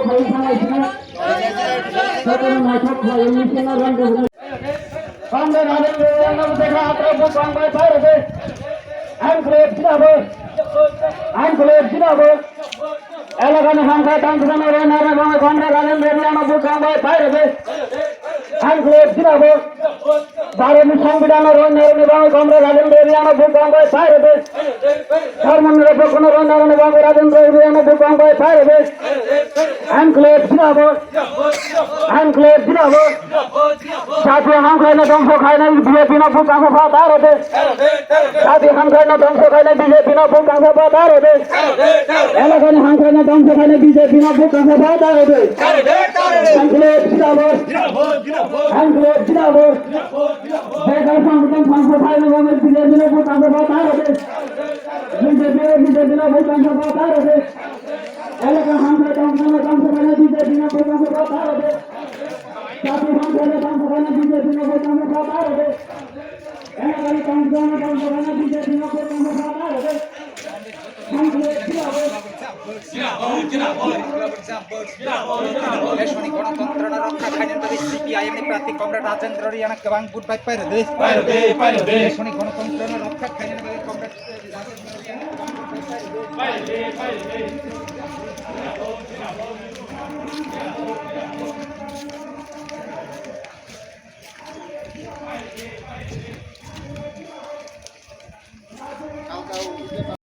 খাই খাই সকল মাঠক খাই মিশনা রঙ কামরে রাজেন রঙ দেখা প্রভু কাঙ্গাই পারবে আইনক্লেভ জিন্দাবাদ আইনক্লেভ জিন্দাবাদ এলাকানে সংখ্যা টাঙ্কসানো রে নারে বাংলা কামরে আইনক্লেভ জিনাবো আইনক্লেভ জিনাবো জাতীয় হাম খায় না ধ্বংস খায় না বিজেপি না ভূতাঙ্গ পাতার হবে। জাতীয় হাম খায় না ধ্বংস খায় না বিজেপি না ভূতাঙ্গ পাতার হবে। এলাকায় হাম খায় না ধ্বংস খায় না বিজেপি না ভূতাঙ্গ পাতার হবে। আইনক্লেভ জিনাবো আইনক্লেভ জিনাবো বেকার সংগঠন ধ্বংস খায় না না ধ্বংস খায় না বিজেপি না ভূতাঙ্গ পাতার হবে। জাতীয় হাম খায় না ধ্বংস খায় না বিজেপি না ভূতাঙ্গ পাতার হবে এলাকায় ধ্বংস না ধ্বংস খায় না বিজেপি না ভূতাঙ্গ পাতার হবে আইনক্লেভ জিনাবো দেশনি গণতন্ত্র রক্ষা খাইনের সিপিআইএম প্রার্থী কমরেড রাজেন্দ্র রিয়ানা কেবাং বুট বাই পাইরে দে রক্ষা খাইনের কমরেড